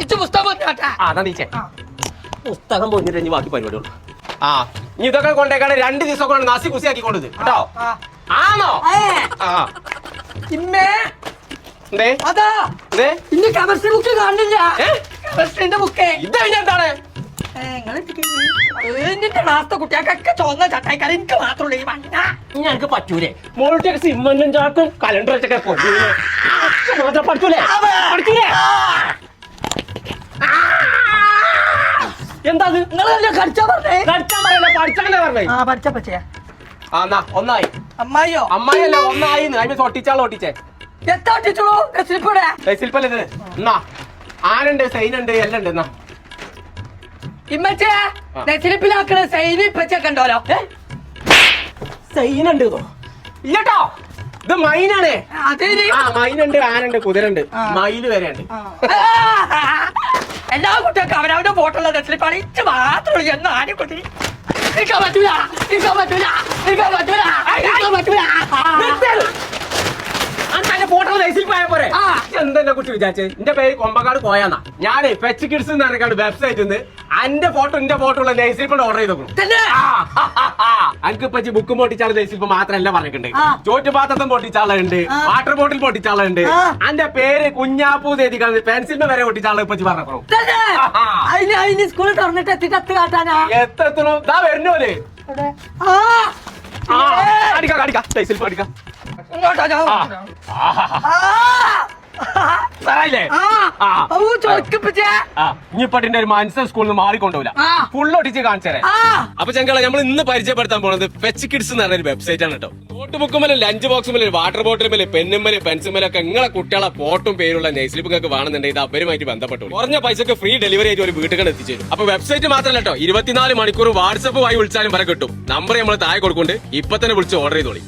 ഇച്ച് പുസ്തകം ആ എന്നാ നീച്ചേ പുസ്തകം പോയിട്ട് ഇനി ബാക്കി പരിപാടിയുള്ളൂ. ആ നീ ഇതൊക്കെ കൊണ്ടേക്കാണ് രണ്ട് ദിവസം കൊണ്ട് നാസി കുസിയാക്കി ആക്കി കൊണ്ടത് കേട്ടോ? ആണോ? ആ. ഇമ്മേ. എന്തേ? അതാ. ഇന്ന് കമേഴ്സ് ബുക്ക് കാണുന്നില്ല ഏ? കെമിസ്ട്രിന്റെ ബുക്ക്. ഇത് എന്നിട്ട് ക്ലാസ്സത്തെ കുട്ടികൾക്കൊക്കെ ചോന്ന ചട്ടായിക്കാരൻ എനിക്ക് മാത്രമുള്ള ഈ വണ്ടി എനിക്ക് പറ്റൂലേ. മോളുടെ സിമ്മനും ചാക്കും കൊണ്ടു പഠിച്ചൂലേ പഠിച്ചൂലേ എന്താ നിങ്ങളല്ലേ കടിച്ചാ പറഞ്ഞേ? കടിച്ചാ പറയല്ല പഠിച്ചല്ലേ പറഞ്ഞേ? ആ പഠിച്ച പച്ചയാ ആ എന്നാ ഒന്നായി. അമ്മായിയോ? അമ്മായിയല്ല ഒന്നായി അതിന് തൊട്ടിച്ചാളോ ഒട്ടിച്ചേ. എത്താ ഒട്ടിച്ചോളൂ ശില്പല്ലേ എന്നാ ആനുണ്ട് സൈനുണ്ട് എല്ലാം ഉണ്ട് എന്നാ. ഇമ്മച്ചേ നെച്ചിലിപ്പിലാക്കണ സൈനി ഇപ്പച്ചൊക്കെ ഉണ്ടോലോ സൈനുണ്ട് ഇല്ലട്ടോ. ഇത് മൈനാണ്. മൈനുണ്ട് ആനുണ്ട് കുതിരണ്ട്. മയിൽ വരെ ഉണ്ട് എല്ലാ കുട്ടികൾക്കും അവരവരുടെ ഫോട്ടോയുള്ള നെച്ചിലിപ്പാണ് ഇച്ച് മാത്രമുള്ളൂ എന്ന് ആരും കുട്ടി നിൽക്കാൻ പറ്റൂല. നിൽക്കാൻ പറ്റൂല. നിൽക്കാൻ പറ്റൂല. നിൽക്കാൻ പറ്റൂല ഫോട്ടോ ലൈസിൽ പോയാ പോരെ എന്തെന്നെ കുട്ടി വിചാരിച്ചേ? എന്റെ പേര് കൊമ്പക്കാട് കോയാന്നാ. ഞാനേ പെച്ച് കിഡ്സ് എന്ന് പറഞ്ഞ വെബ്സൈറ്റിൽ നിന്ന് എന്റെ ഫോട്ടോ എന്റെ ഫോട്ടോ ഉള്ള കൊണ്ട് ഓർഡർ ചെയ്തു എനിക്ക് ഇപ്പൊ ബുക്കും പൊട്ടിച്ചാൾ ലൈസിൽ മാത്രമല്ല പറഞ്ഞിട്ടുണ്ട്. ആ. ചോറ്റുപാത്രത്തും പൊട്ടിച്ചാളുണ്ട്. വാട്ടർ ബോട്ടിൽ പൊട്ടിച്ചാളുണ്ട് അന്റെ എന്റെ പേര് കുഞ്ഞാപ്പൂ തേതി പെൻസിലിന്റെ വരെ പൊട്ടിച്ചാളെ ഇപ്പൊ പറഞ്ഞു സ്കൂളിൽ തുറന്നിട്ട് എത്തിട്ട് എത്ത് കാട്ടാനാ? എത്രത്തോളം? ദാ വരുന്നോലെ അടിക്കാം അടിക്കാം. ലൈസിൽ അടിക്കാം. ഇങ്ങോട്ടാ ഇനിയിപ്പട്ടിന്റെ ഒരു മനസ്സൻ സ്കൂളിൽ നിന്ന് മാറിക്കൊണ്ടുപോല. ഫുൾ ഒട്ടിച്ച് കാണിച്ചേ അപ്പൊ ചങ്കളെ നമ്മൾ ഇന്ന് പരിചയപ്പെടുത്താൻ പോണത് ഫെച്ച് കിഡ്സ് എന്ന് പറഞ്ഞ വെബ്സൈറ്റ് ആണ് കേട്ടോ. നോട്ട് ബുക്കുമല്ല ലഞ്ച് ബോക്സ് മേലെ വാട്ടർ ബോട്ടിലുമല്ലേ പെന്നുമല്ലേ പെൻസിലുമല്ലേ ഒക്കെ നിങ്ങളെ കുട്ടികളെ ഫോട്ടും പേരുള്ള നെയ്സ്ലിപ്പ് നിങ്ങൾക്ക് വേണമെന്നുണ്ടെങ്കിൽ ഇത് അവരുമായിട്ട് ബന്ധപ്പെട്ടു കുറഞ്ഞ പൈസക്ക് ഫ്രീ ഡെലിവറി ആയിട്ട് ഒരു വീട്ടുകൾ എത്തിച്ചേരും. അപ്പൊ വെബ്സൈറ്റ് മാത്രമല്ല കേട്ടോ ഇരുപത്തിനാല് മണിക്കൂർ വാട്സപ്പ് വഴി വിളിച്ചാലും വരെ കിട്ടും. നമ്പർ നമ്മൾ താഴെ കൊടുക്കൊണ്ട് ഇപ്പൊ തന്നെ വിളിച്ച് ഓർഡർ ചെയ്തോളി.